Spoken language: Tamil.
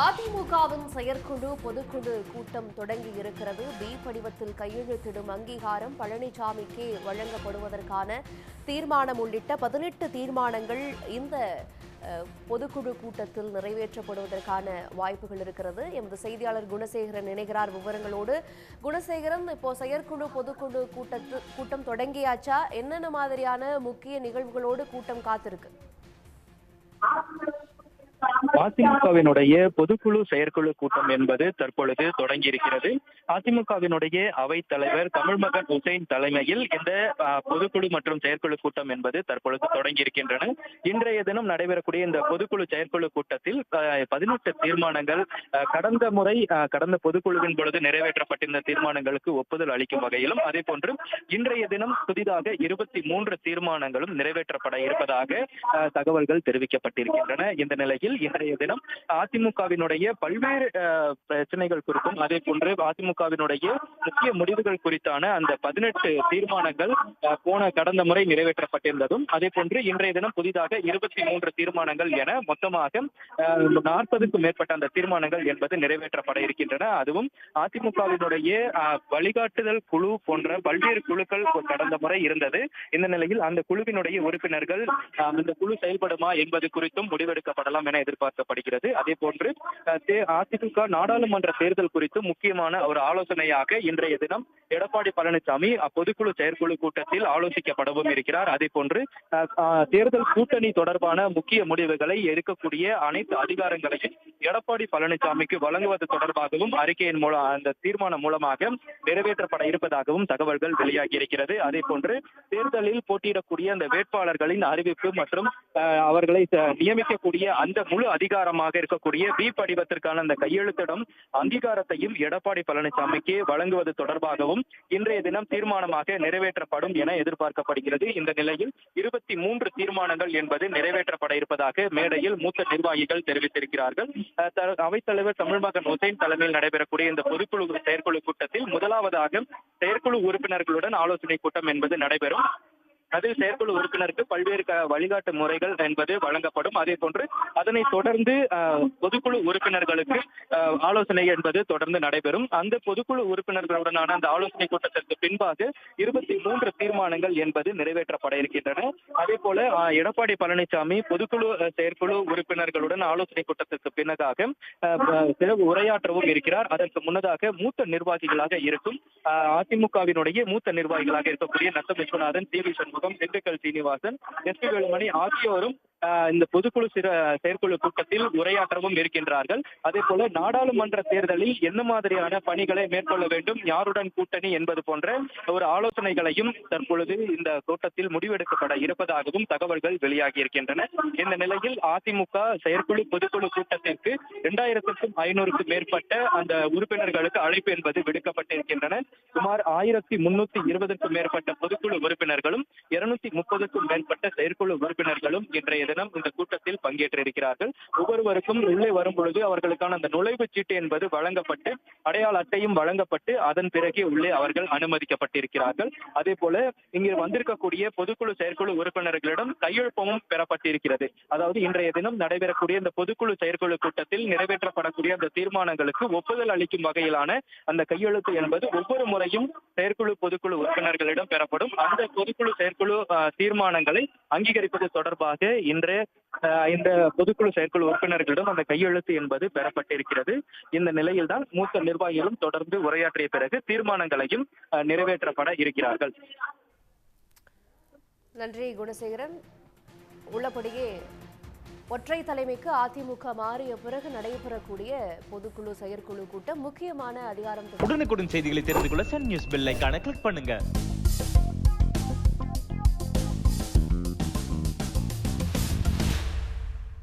அதிமுகவின் செயற்குழு பொதுக்குழு கூட்டம் தொடங்கி இருக்கிறது. பி படிவத்தில் கையெழுத்திடும் அங்கீகாரம் பழனிசாமிக்கே வழங்கப்படுவதற்கான தீர்மானம் உள்ளிட்ட பதினெட்டு தீர்மானங்கள் இந்த பொதுக்குழு கூட்டத்தில் நிறைவேற்றப்படுவதற்கான வாய்ப்புகள் இருக்கிறது. எமது செய்தியாளர் குணசேகரன் நினைகிறார் விவரங்களோடு. குணசேகரன் இப்போ செயற்குழு பொதுக்குழு கூட்டத்து கூட்டம் தொடங்கியாச்சா? என்னென்ன மாதிரியான முக்கிய நிகழ்வுகளோடு கூட்டம் காத்திருக்கு? அதிமுகவினுடைய பொதுக்குழு செயற்குழு கூட்டம் என்பது தற்பொழுது தொடங்கி இருக்கிறது அதிமுகவினுடைய அவைத் தலைவர் தமிழ் மகன் ஹுசைன் தலைமையில் இந்த பொதுக்குழு மற்றும் செயற்குழு கூட்டம் என்பது தற்பொழுது தொடங்கி இருக்கின்றன இன்றைய தினம் நடைபெறக்கூடிய இந்த பொதுக்குழு செயற்குழு கூட்டத்தில் பதினெட்டு தீர்மானங்கள் கடந்த முறை கடந்த பொதுக்குழுவின் பொழுது நிறைவேற்றப்பட்டிருந்த தீர்மானங்களுக்கு ஒப்புதல் அளிக்கும் வகையிலும் அதே போன்று இன்றைய தினம் புதிதாக இருபத்தி மூன்று தீர்மானங்களும் நிறைவேற்றப்பட இருப்பதாக தகவல்கள் தெரிவிக்கப்பட்டிருக்கின்றன. இந்த நிலையில் இன்றைய தினம் அதிமுகவினுடைய பல்வேறு பிரச்சனைகள் குறித்தும் அதே போன்று அதிமுகவினுடைய முக்கிய முடிவுகள் குறித்தான அந்த பதினெட்டு தீர்மானங்கள் போன கடந்த முறை நிறைவேற்றப்பட்டிருந்ததும் அதே போன்று இன்றைய தினம் புதிதாக இருபத்தி மூன்று தீர்மானங்கள் என மொத்தமாக நாற்பதுக்கும் மேற்பட்ட அந்த தீர்மானங்கள் என்பது நிறைவேற்றப்பட இருக்கின்றன. அதுவும் அதிமுகவினுடைய வழிகாட்டுதல் குழு போன்ற பல்வேறு குழுக்கள் கடந்த முறை இருந்தது. இந்த நிலையில் அந்த குழுவினுடைய உறுப்பினர்கள் இந்த அந்த குழு செயல்படுமா என்பது குறித்தும் முடிவெடுக்கப்படலாம் என எதிர்பார்க்கப்படுகிறது. அதே போன்று அதிமுக நாடாளுமன்ற தேர்தல் குறித்து முக்கியமான ஒரு ஆலோசனையாக இன்றைய தினம் எடப்பாடி பழனிசாமி அப்பொதுக்குழு செயற்குழு கூட்டத்தில் ஆலோசிக்கப்படவும் இருக்கிறார். அதே போன்று அஹ், தேர்தல் கூட்டணி தொடர்பான முக்கிய முடிவுகளை எடுக்கக்கூடிய அனைத்து அதிகாரங்களையும் எடப்பாடி பழனிசாமிக்கு வழங்குவது தொடர்பாகவும் அறிக்கையின் மூலம் அந்த தீர்மானம் மூலமாக நிறைவேற்றப்பட இருப்பதாகவும் தகவல்கள் வெளியாகி இருக்கிறது அதே போன்று தேர்தலில் போட்டியிடக்கூடிய அந்த வேட்பாளர்களின் அறிவிப்பு மற்றும் அவர்களை நியமிக்கக்கூடிய அந்த முழு அதிகாரமாக இருக்கக்கூடிய பி படிவத்திற்கான அந்த கையெழுத்திடம் அங்கீகாரத்தையும் எடப்பாடி பழனிசாமிக்கு வழங்குவது தொடர்பாகவும் இன்றைய தினம் தீர்மானமாக நிறைவேற்றப்படும் என எதிர்பார்க்கப்படுகிறது. இந்த நிலையில் இருபத்தி மூன்று தீர்மானங்கள் என்பது நிறைவேற்றப்பட இருப்பதாக மேடையில் மூத்த நிர்வாகிகள் தெரிவித்திருக்கிறார்கள். அவைத்தலைவர் தமிழ் மகன் ஹுசைன் தலைமையில் நடைபெறக்கூடிய இந்த பொதுக்குழு செயற்குழு கூட்டத்தில் முதலாவதாக செயற்குழு உறுப்பினர்களுடன் ஆலோசனை கூட்டம் என்பது நடைபெறும். அதில் செயற்குழு உறுப்பினருக்கு பல்வேறு வழிகாட்டு முறைகள் என்பது வழங்கப்படும். அதே போன்று அதனை தொடர்ந்து பொதுக்குழு உறுப்பினர்களுக்கு ஆலோசனை என்பது தொடர்ந்து நடைபெறும். அந்த பொதுக்குழு உறுப்பினர்களுடனான அந்த ஆலோசனை கூட்டத்திற்கு பின்பாக இருபத்தி மூன்று தீர்மானங்கள் என்பது நிறைவேற்றப்பட இருக்கின்றன. அதே போல எடப்பாடி பழனிசாமி பொதுக்குழு செயற்குழு உறுப்பினர்களுடன் ஆலோசனை கூட்டத்திற்கு பின்னதாக உரையாற்றவும் இருக்கிறார். அதற்கு முன்னதாக மூத்த நிர்வாகிகளாக இருக்கும் அஹ், அதிமுகவினுடைய மூத்த நிர்வாகிகளாக இருக்கக்கூடிய Natham Viswanathan C V Shanmugam Dindigul Srinivasan S P Velumani ஆகியோரும் இந்த பொதுக்குழு சிற செயற்குழு கூட்டத்தில் உரையாற்றவும் இருக்கின்றார்கள். அதே போல நாடாளுமன்ற தேர்தலில் என்ன மாதிரியான பணிகளை மேற்கொள்ள வேண்டும் யாருடன் கூட்டணி என்பது போன்ற ஒரு ஆலோசனைகளையும் தற்பொழுது இந்த கூட்டத்தில் முடிவெடுக்கப்பட இருப்பதாகவும் தகவல்கள் வெளியாகி இருக்கின்றன. இந்த நிலையில் அதிமுக செயற்குழு பொதுக்குழு கூட்டத்திற்கு இரண்டாயிரத்திற்கும் ஐநூறுக்கும் மேற்பட்ட அந்த உறுப்பினர்களுக்கு அழைப்பு என்பது விடுக்கப்பட்டிருக்கின்றன. சுமார் ஆயிரத்தி முன்னூத்தி இருபதுக்கும் மேற்பட்ட பொதுக்குழு உறுப்பினர்களும் இருநூத்தி முப்பதுக்கும் மேற்பட்ட செயற்குழு உறுப்பினர்களும் இன்றைய தினம் இந்த கூட்டத்தில் பங்கேற்றிருக்கிறார்கள். ஒவ்வொருவருக்கும் உள்ளே வரும் பொழுது அவர்களுக்கான அந்த நுழைவுச் சீட்டு என்பது வழங்கப்பட்டு அடையாள அட்டையும் வழங்கப்பட்டு அதன் பிறகே உள்ளே அவர்கள் அனுமதிக்கப்பட்டிருக்கிறார்கள். அதே போல இங்கே வந்திருக்கக்கூடிய பொதுக்குழு செயற்குழு உறுப்பினர்களிடம் கையெழுப்பமும் பெறப்பட்டிருக்கிறது. அதாவது இன்றைய தினம் நடைபெறக்கூடிய இந்த பொதுக்குழு செயற்குழு கூட்டத்தில் நிறைவேற்றப்படக்கூடிய அந்த தீர்மானங்களுக்கு ஒப்புதல் அளிக்கும் வகையிலான அந்த கையெழுத்து என்பது ஒவ்வொரு முறையும் செயற்குழு பொதுக்குழு உறுப்பினர்களிடம் பெறப்படும். அந்த பொதுக்குழு செயற்குழு தீர்மானங்களை அங்கீகரிப்பது தொடர்பாக இன்று அஹ், இந்த பொதுக்குழு செயற்குழு உறுப்பினர்களிடம் அந்த கையெழுத்து என்பது பெறப்பட்டிருக்கிறது. இந்த நிலையில்தான் மூத்த நிர்வாகிகளும் தொடர்ந்து உரையாற்றிய பிறகு தீர்மானங்களையும் நிறைவேற்றப்பட இருக்கிறார்கள். நன்றி குணசேகரன். உள்ளபடியே ஒற்றை தலைமைக்கு அதிமுக மாறிய பிறகு நடைபெறக்கூடிய பொதுக்குழு செயற்குழு கூட்டம் முக்கியமான அதிகாரம் உடனுக்குடன் செய்திகளை தெரிந்து கொள்ள சன் நியூஸ் பெல் ஐகானை கிளிக் பண்ணுங்க.